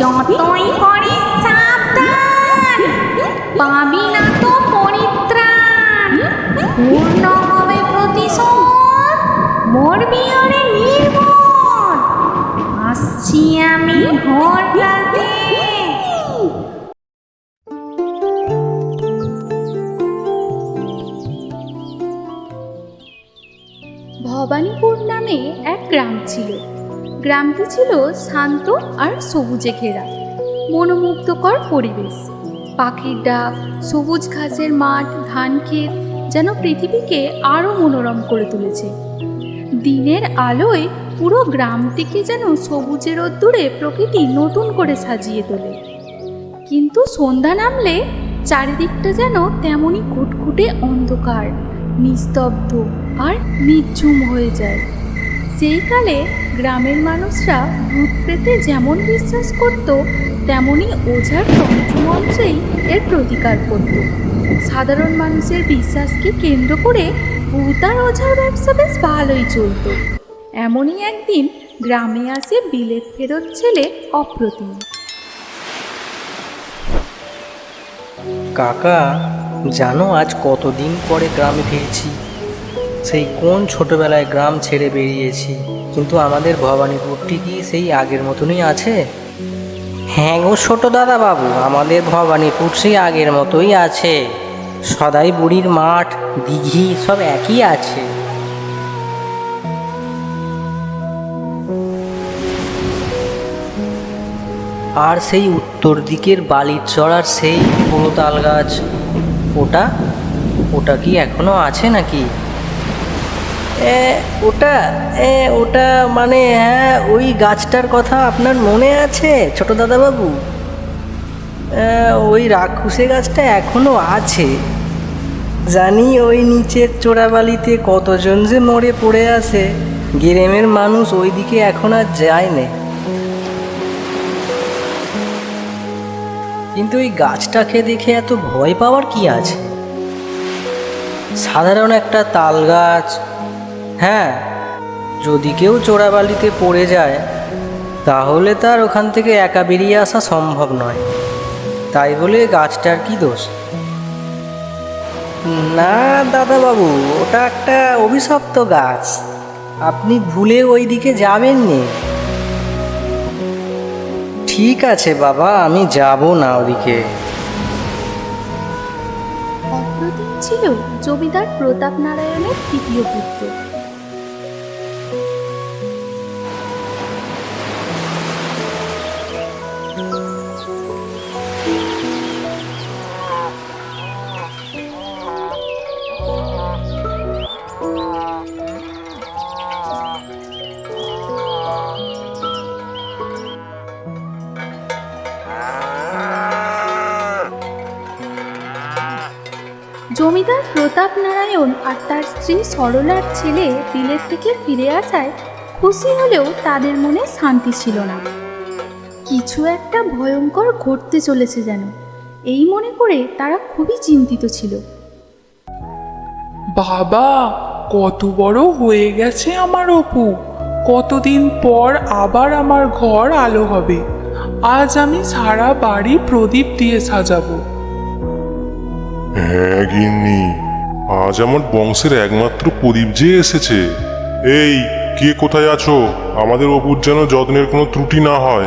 যতই করিস সাবধান। পাবি না তো পরিত্রাণ। পূর্ণ হবে প্রতিশোধ। মরবি ওরে নির্বোধ আসছি আমি ঘরটাতে ভবানীপুর নামে এক গ্রাম ছিল। গ্রামটি ছিল শান্ত আর সবুজে ঘেরা। মনোমুগ্ধকর পরিবেশ। পাখির ডাক, সবুজ ঘাসের মাঠ, ধান ক্ষেত যেন পৃথিবীকে আরও মনোরম করে তুলেছে। দিনের আলোয় পুরো গ্রামটিকে যেন সবুজের রোদ্দুরে প্রকৃতি নতুন করে সাজিয়ে তোলে। কিন্তু সন্ধ্যা নামলে চারিদিকটা যেন তেমনই ঘুটঘুটে অন্ধকার, নিস্তব্ধ আর নিঝুম হয়ে যায়। সেই কালে গ্রামের মানুষরা ভূত পেতে যেমন বিশ্বাস করত তেমনি ওঝার তন্ত্রমন্ত্রেই এর প্রতিকার করত। সাধারণ মানুষের বিশ্বাসকে কেন্দ্র করে ভূত আর ওঝার ব্যবসা বেশ ভালোই চলতো। এমনই একদিন গ্রামে আসে বিলেত ফেরত ছেলে অপ্রতিম। কাকা, জানো আজ কতদিন পরে গ্রামে ফিরছি? সেই কোন ছোটবেলায় গ্রাম ছেড়ে বেরিয়েছি? কিন্তু আমাদের ভবানীপুরটি কি সেই আগের মতনই আছে? হ্যাঁ গো ছোট দাদা বাবু আমাদের ভবানীপুর সেই আগের মতোই আছে। সদাই বুড়ির মাঠ, দিঘি সব একই আছে। আর সেই উত্তর দিকের বালির চড়ার সেই পুরো তাল গাছ, ওটা ওটা কি এখনও আছে নাকি? ওটা, এ, ওটা মানে হ্যাঁ ওই গাছটার কথা আপনার মনে আছে, ছোট দাদাবাবু? ওই রাক্ষুসে গাছটা এখনও আছে। জানি ওই নিচের চোরাবালিতে কতজন যে মরে পড়ে আছে। গেরেমের মানুষ ওইদিকে এখন আর যায় না কিন্তু ওই গাছটাকে দেখে এত ভয় পাওয়ার কি আছে? সাধারণ একটা তাল গাছ হ্যাঁ যদি কেউ চোরাবালিতে পড়ে যায় তাহলে তার ওখান থেকে একা বেরিয়ে আসা সম্ভব নয়। তাই বলে গাছটার কি দোষ? না দাদাবাবু ওটা একটা অভিশপ্ত গাছ। আপনি ভুলে ওই দিকে যাবেন নি ঠিক আছে বাবা আমি যাব না ওদিকে। অপ্রতিম ছিল জমিদার প্রতাপ নারায়ণের তৃতীয় পুত্র। জমিদার প্রতাপ নারায়ণ আর তার স্ত্রী সরলার ছেলে বিলেত থেকে ফিরে আসায় খুশি হলেও তাদের মনে শান্তি ছিল না। কিছু একটা ভয়ঙ্কর ঘটতে চলেছে যেন। এই মনে করে তারা খুবই চিন্তিত ছিল। বাবা, কত বড় হয়ে গেছে আমার অপু। কতদিন পর আবার আমার ঘর আলো হবে। আজ আমি সারা বাড়ি প্রদীপ দিয়ে সাজাবো। হ্যাঁ গিন্নি আজ আমার বংশের একমাত্র প্রদীপ যে এসেছে। এই কে কোথায় আছো? আমাদের অপুর যেন যত্নের কোনো ত্রুটি না হয়।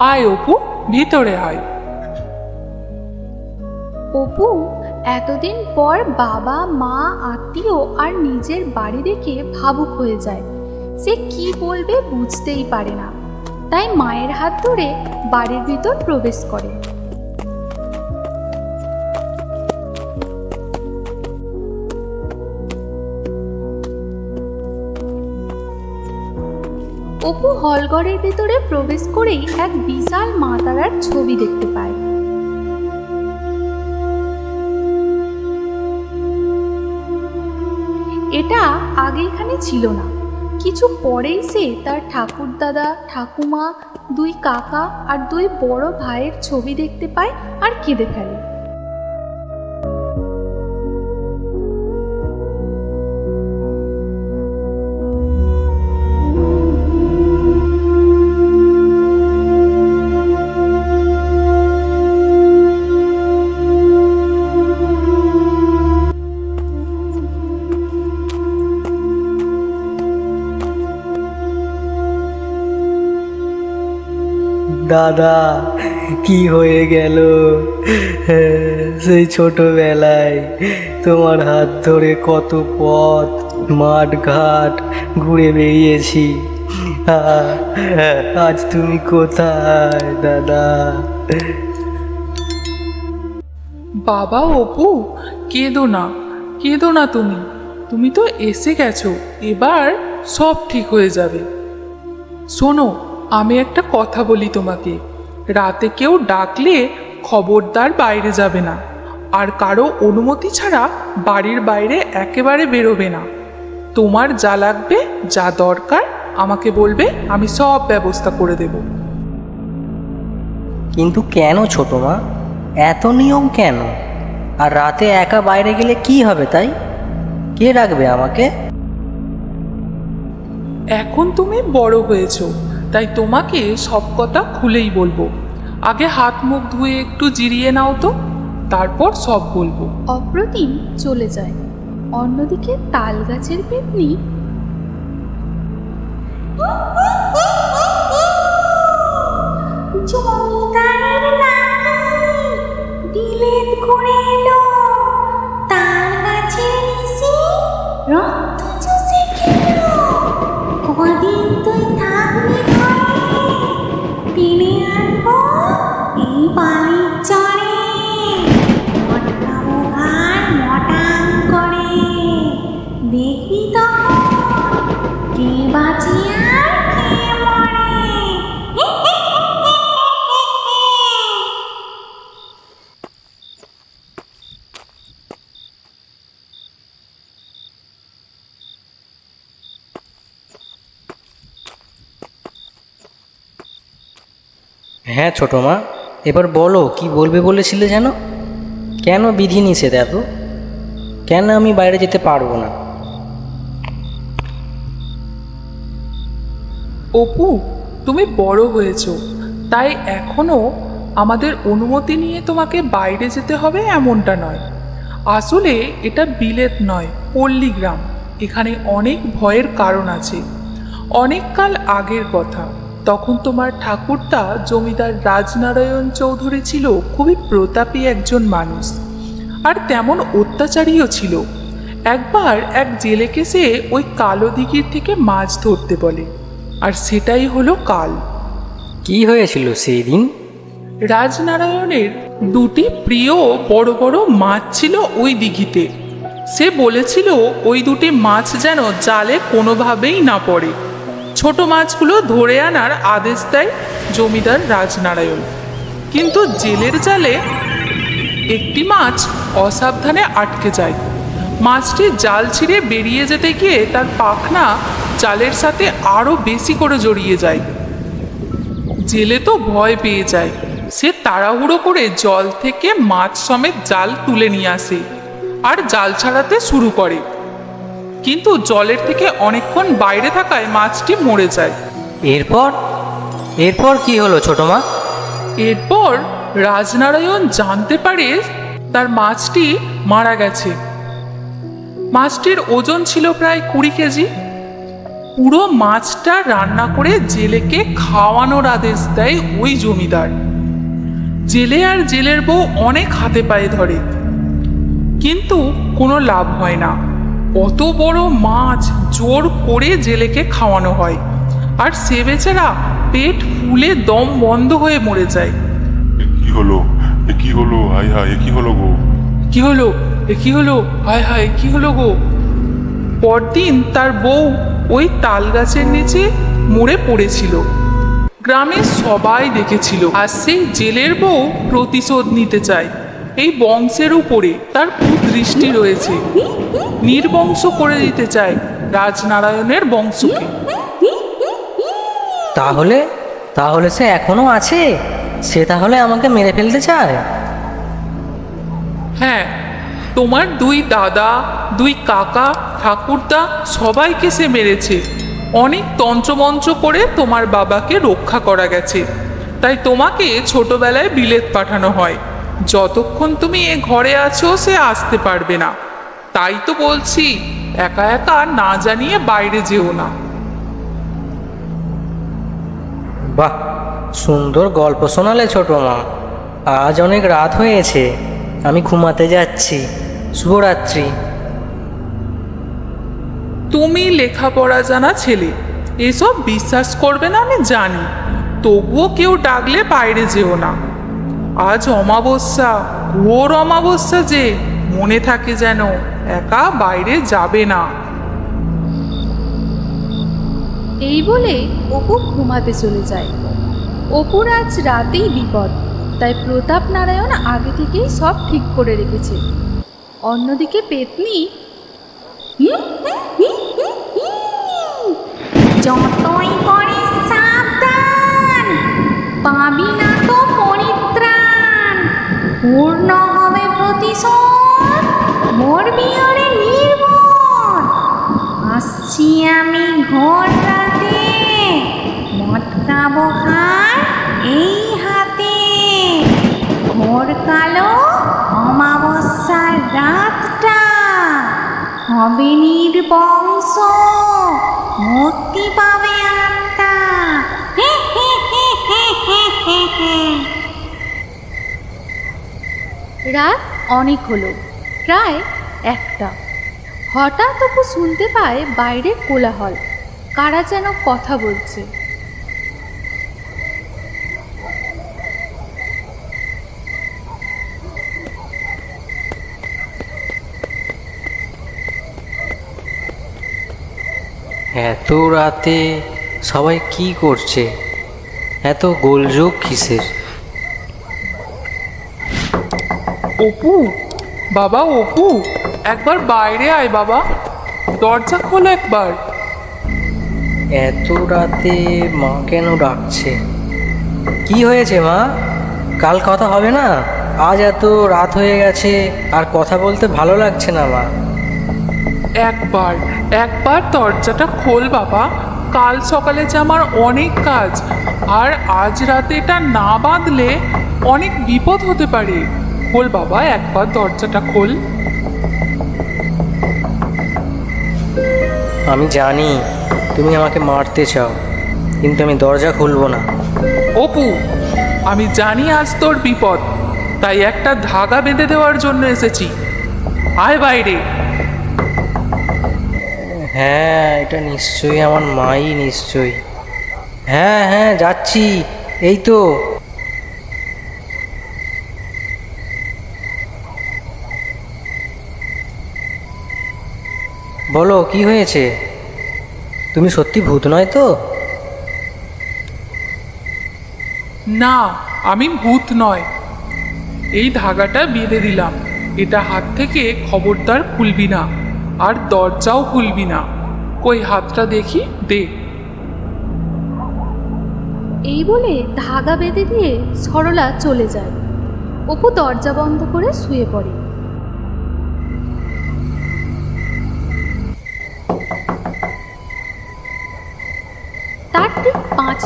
আয় অপু ভিতরে আয়। অপু এতদিন পর বাবা মা আত্মীয় আর নিজের বাড়ি দেখে ভাবুক হয়ে যায়। সে কি বলবে বুঝতেই পারে না। তাই মায়ের হাত ধরে বাড়ির ভিতর প্রবেশ করে। অপু হলঘরের ভিতরে প্রবেশ করেই এক বিশাল মা তারার ছবি দেখতে পায়। এটা আগে এখানে ছিল না। কিছু পরেই সে তার ঠাকুরদাদা, ঠাকুমা, দুই কাকা আর দুই বড় ভাইয়ের ছবি দেখতে পায় আর কেঁদে ফেলে। দাদা, কি হয়ে গেল? সেই ছোটবেলায় তোমার হাত ধরে কত পথ মাঠ ঘাট ঘুরে বেরিয়েছি আজ তুমি কোথায়, দাদা? বাবা, অপু, কেঁদো না কেঁদো না তুমি। তুমি তো এসে গেছো, এবার সব ঠিক হয়ে যাবে। শোনো আমি একটা কথা বলি তোমাকে। রাতে কেউ ডাকলে খবরদার বাইরে যাবে না। আর কারও অনুমতি ছাড়া বাড়ির বাইরে একেবারে বেরোবে না। তোমার যা লাগবে যা দরকার আমাকে বলবে আমি সব ব্যবস্থা করে দেব। কিন্তু কেন ছোট মা? এত নিয়ম কেন? আর রাতে একা বাইরে গেলে কি হবে তাই? কে রাখবে আমাকে? এখন তুমি বড় হয়েছো। তাই তোমাকে সব কথা খুলেই বলব। আগে হাত মুখ ধুয়ে একটু জিরিয়ে নাও তো, তারপর সব বলব। অপ্রতিম চলে যায়। অন্যদিকে তাল গাছের পেতনি। হ্যাঁ ছোট মা। এবার বলো, কি বলবে বলেছিলে যেন? কেন বিধি নিষেধ এত? কেন আমি বাইরে যেতে পারব না? অপু, তুমি বড় হয়েছো। তাই এখনও আমাদের অনুমতি নিয়ে তোমাকে বাইরে যেতে হবে এমনটা নয়। আসলে এটা বিলেত নয়, পল্লী গ্রাম। এখানে অনেক ভয়ের কারণ আছে। অনেক কাল আগের কথা। তখন তোমার ঠাকুরদা জমিদার রাজনারায়ণ চৌধুরী ছিল খুবই প্রতাপী একজন মানুষ। আর তেমন অত্যাচারীও ছিল। একবার এক জেলেকে সে ওই কালো দিঘির থেকে মাছ ধরতে বলে। আর সেটাই হলো কাল। কি হয়েছিল সেই দিন? রাজনারায়ণের দুটি প্রিয় বড় বড় মাছ ছিল ওই দিঘিতে। সে বলেছিল ওই দুটি মাছ যেন জালে কোনোভাবেই না পড়ে। ছোট মাছগুলো ধরে আনার আদেশ দেয় জমিদার রাজনারায়ণ। কিন্তু জেলের জালে একটি মাছ অসাবধানে আটকে যায়। মাছটি জাল ছিঁড়ে বেরিয়ে যেতে গিয়ে তার পাখনা জালের সাথে আরও বেশি করে জড়িয়ে যায়। জেলে তো ভয় পেয়ে যায়। সে তাড়াহুড়ো করে জল থেকে মাছ সমেত জাল তুলে নিয়ে আসে আর জাল ছাড়াতে শুরু করে। কিন্তু জলের থেকে অনেকক্ষণ বাইরে থাকায় মাছটি মরে যায়। এরপর? এরপর কি হলো ছোট মা? এরপর রাজনারায়ণ জানতে পারে তার মাছটি মারা গেছে। মাছটির ওজন ছিল প্রায় কুড়ি কেজি। পুরো মাছটা রান্না করে জেলেকে খাওয়ানোর আদেশ দেয় ওই জমিদার। জেলে আর জেলের বউ অনেক হাতে পায়ে ধরে। কিন্তু কোনো লাভ হয় না। অত বড় মাছ জোর করে জেলেকে খাওয়ানো হয়। আর সে বেচারা পেট ফুলে দম বন্ধ হয়ে মরে যায়। কি হলো? এ কি হলো? হাই হাই কি হলো গো? কি হলো? এ কি হলো? হায় হায় কি হলো গো? পরদিন তার বউ ওই তাল গাছের নিচে মরে পড়েছিল। গ্রামের সবাই দেখেছিল। আর সেই জেলের বউ প্রতিশোধ নিতে চায়। এই বংশের উপরে তার কুদৃষ্টি রয়েছে। নির্বংশ করে দিতে চায় রাজনারায়ণের বংশকে। তাহলে তাহলে সে এখনও আছে? সে তাহলে আমাকে মেরে ফেলতে চায়? হ্যাঁ তোমার দুই দাদা দুই কাকা ঠাকুরদা সবাইকে সে মেরেছে। অনেক তন্ত্রমন্ত্র করে তোমার বাবাকে রক্ষা করা গেছে। তাই তোমাকে ছোটবেলায় বিলেত পাঠানো হয়। যতক্ষণ তুমি এ ঘরে আছো সে আসতে পারবে না। তাই তো বলছি একা একা না জানিয়ে বাইরে যেও না। বাহ সুন্দর গল্প শোনালে ছোট মা। আজ অনেক রাত হয়েছে আমি ঘুমাতে যাচ্ছি। শুভরাত্রি। তুমি লেখাপড়া জানা ছেলে এসব বিশ্বাস করবে না আমি জানি তবুও কেউ ডাকলে বাইরে যেও না। আজ অমাবস্যা ঘোর অমাবস্যা যে মনে থাকে যেন। একা বাইরে যাবে না। এই বলে অপু ঘুমাতে চলে যায়। অপুর আজ রাতেই বিপদ, তাই প্রতাপ নারায়ণ আগে থেকেই সব ঠিক করে রেখেছে। অন্যদিকে পেতনি যতই করে সাবধান, পাবি না তো পরিত্রাণ পূর্ণ হবে প্রতিশোধ। মরবি ওরে নির্বোধ আসছি আমি ঘোর রাতে। মটকাবো হার এই হাতে। ঘোর কালো অমাবস্যার রাতটা। হবে নির্বংশ, মুক্তি পাবে আত্মা। রাত অনেক হলো। প্রায় একটা। হঠাৎ অপু শুনতে পায় বাইরে কোলাহল। কারা যেন কথা বলছে। এত রাতে সবাই কি করছে? এত গোলযোগ কিসের? অপু বাবা অপু একবার বাইরে আয় বাবা। দরজা খোল একবার। এত রাতে মা কেন ডাকছে? কি হয়েছে মা? কাল কথা হবে না? আজ এত রাত হয়ে গেছে আর কথা বলতে ভালো লাগছে না মা। একবার একবার দরজাটা খোল বাবা। কাল সকালে যে আমার অনেক কাজ আর আজ রাতে এটা না বাঁধলে অনেক বিপদ হতে পারে। খোল বাবা একবার দরজাটা খোল। আমি জানি তুমি আমাকে মারতে চাও কিন্তু আমি দরজা খুলবো না। অপু আমি জানি আজ তোর বিপদ তাই একটা ধাগা বেঁধে দেওয়ার জন্য এসেছি। আয় বাইরে। হ্যাঁ এটা নিশ্চয়ই আমার মাই নিশ্চয়ই। হ্যাঁ হ্যাঁ যাচ্ছি। এই তো। বলো কি হয়েছে? তুমি সত্যি ভূত নয় তো? না আমি ভূত নয়। এই ধাগাটা বেঁধে দিলাম। এটা হাত থেকে খবরদার খুলবি না আর দরজাও খুলবি না। কই হাতটা দেখি দে। এই বলে ধাগা বেঁধে দিয়ে সরলা চলে যায়। অপু দরজা বন্ধ করে শুয়ে পড়ে।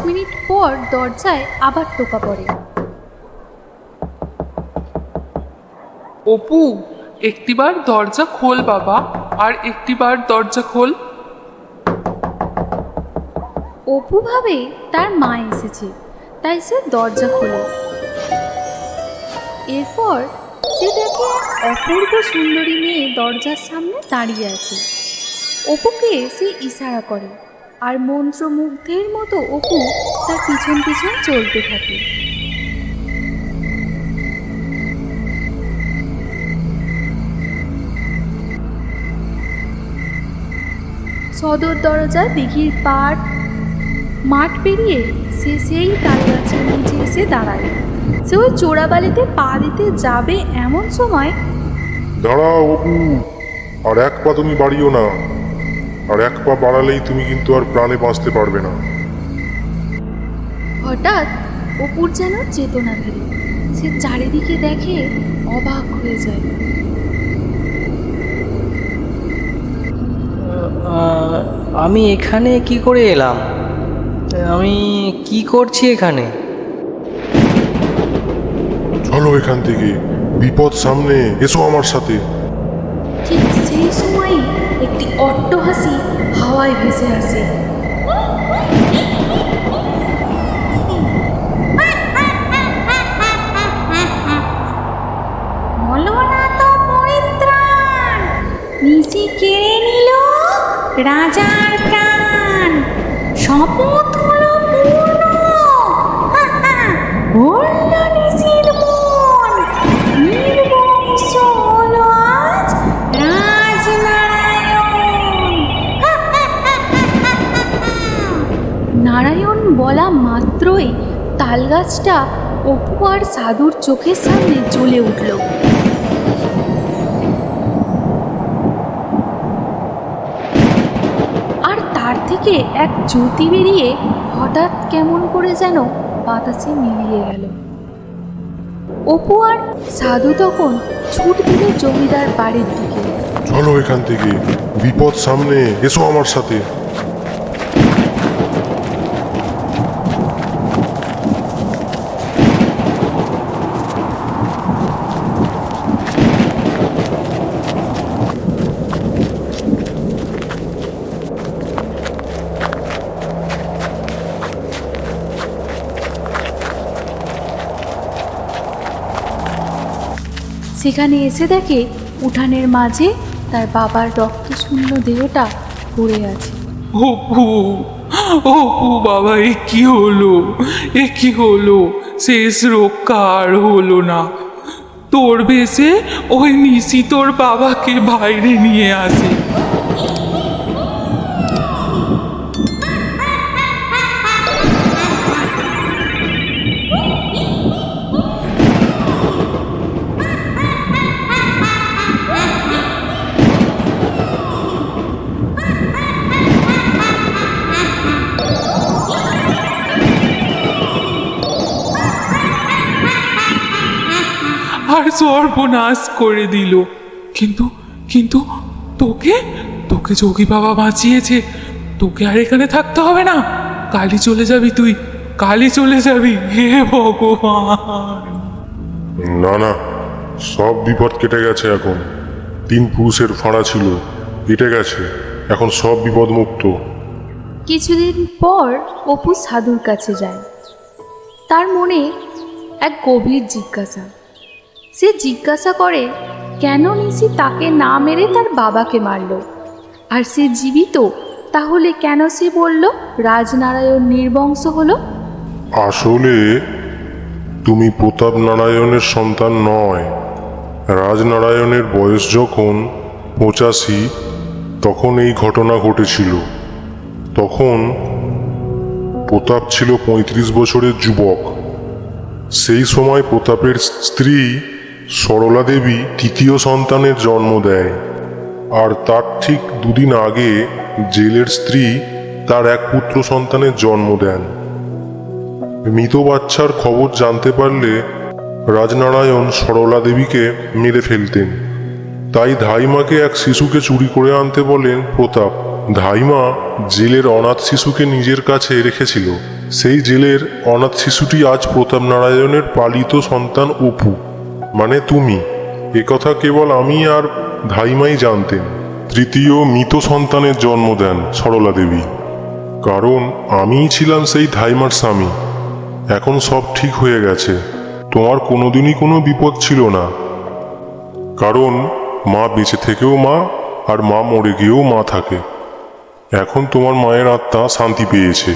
মিনিট পর দরজায় আবার টোকা পড়ে। অপু একটিবার দরজা খোল বাবা আর একটিবার দরজা খোল। অপু ভাবে তার মা এসেছে তাই সে দরজা খোলে। এরপর সে দেখে অপূর্ব সুন্দরী মেয়ে দরজার সামনে দাঁড়িয়ে আছে। অপুকে সে ইশারা করে আর মন্ত্রমুগ্ধের মতো অপু তার পিছন পিছন চলতে থাকে। সদর দরজা দিঘির পাড়, মাঠ পেরিয়ে সে সেই তাল গাছের নিচে এসে দাঁড়ায়। সে ওই চোরাবালিতে পা দিতে যাবে এমন সময় দাঁড়াও অপু, আর এক পা তুমি বাড়িও না। আর এক পা বাড়ালেই তুমি কিন্তু আর প্রাণে বাঁচতে পারবে না। হঠাৎ অপুর যেন চেতনা ফেরে সে চারিদিকে দেখে অবাক হয়ে যায়। আমি এখানে কি করে এলাম? আমি কি করছি এখানে? চলো এখান থেকে বিপদ সামনে এসো আমার সাথে। অট্টহাসি হাওয়ায় ভেসে আসে। কেড়ে রাজার প্রাণ। শপথ হলো পূর্ণ। নারায়ণ বলা মাত্রই তালগাছটা অপু আর সাধুর চোখের সামনে জ্বলে উঠল। আর তার থেকে এক জ্যোতি বেরিয়ে হঠাৎ কেমন করে যেন বাতাসে মিলিয়ে গেল। অপু আর সাধু তখন ছুট দিল জমিদার বাড়ির দিকে। চলো এখান থেকে। বিপদ সামনে এসো আমার সাথে। সেখানে এসে দেখে উঠানের মাঝে তার বাবার রক্তশূন্য দেহটা পড়ে আছে। বাবা, এ কি হলো? এ কি হলো? শেষ রক্ষা আর হলো না। তোর বেশে ওই নিশি তোর বাবাকে বাইরে নিয়ে আসে। সর্বনাশ করে দিল। কিন্তু কিন্তু তোকে তোকে যোগী বাবা বাঁচিয়েছে। তোকে আর এখানে থাকতে হবে না। কালই চলে যাবি তুই। কালই চলে যাবি। হে ভগবান। না না সব বিপদ কেটে গেছে এখন। তিন পুরুষের ফাঁড়া ছিল কেটে গেছে। এখন সব বিপদ মুক্ত। কিছুদিন পর অপু সাধুর কাছে যায়। তার মনে এক গভীর জিজ্ঞাসা। সে জিজ্ঞাসা করে, কেন নিশি তাকে না মেরে তার বাবাকে মারল? আর সে জীবিত, তাহলে কেন সে বলল, রাজনারায়ণ নির্বংশ হলো? আসলে, তুমি প্রতাপ নারায়ণের সন্তান নয়। রাজনারায়ণের বয়স যখন পঁচাশি, তখন এই ঘটনা ঘটেছিল। তখন প্রতাপ ছিল পঁয়ত্রিশ বছরের যুবক। সেই সময় প্রতাপের স্ত্রী সরলা দেবী তৃতীয় সন্তানের জন্ম দেয়। আর তার ঠিক দুদিন আগে জেলের স্ত্রী তার এক পুত্র সন্তানের জন্ম দেন। মৃত বাচ্চার খবর জানতে পারলে রাজনারায়ণ সরলা দেবীকে মেরে ফেলতেন। তাই ধাইমাকে এক শিশুকে চুরি করে আনতে বলেন প্রতাপ। ধাইমা জেলের অনাথ শিশুকে নিজের কাছে রেখেছিল। সেই জেলের অনাথ শিশুটি আজ প্রতাপ নারায়ণের পালিত সন্তান অপু। মানে তুমি। একথা কেবল আমি আর ধাইমাই জানতেন। তৃতীয় মৃত সন্তানের জন্ম দেন সরলা দেবী। কারণ আমিই ছিলাম সেই ধাইমার স্বামী। এখন সব ঠিক হয়ে গেছে। তোমার কোনোদিনই কোনো বিপদ ছিল না। কারণ মা বেঁচে থেকেও মা, আর মা মরে গিয়েও মা থাকে। এখন তোমার মায়ের আত্মা শান্তি পেয়েছে।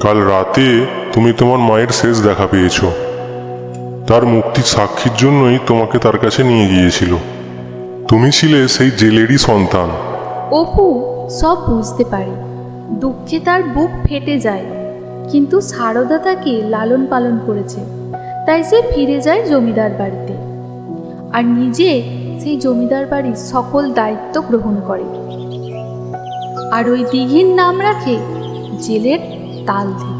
কাল রাতে তুমি তোমার মায়ের শেষ দেখা পেয়েছ। তার মুক্তির সাক্ষীর জন্যই তোমাকে তার কাছে নিয়ে গিয়েছিল। তুমি ছিলে সেই জেলেরই সন্তান। অপু, সব বুঝতে পারে। দুঃখে তার বুক ফেটে যায়, কিন্তু সারদা তাকে লালন পালন করেছে। তাই সে ফিরে যায় জমিদার বাড়িতে। আর নিজে সেই জমিদার বাড়ির সকল দায়িত্ব গ্রহণ করে। আর ওই দিঘির নাম রাখে জেলের তাল দিঘি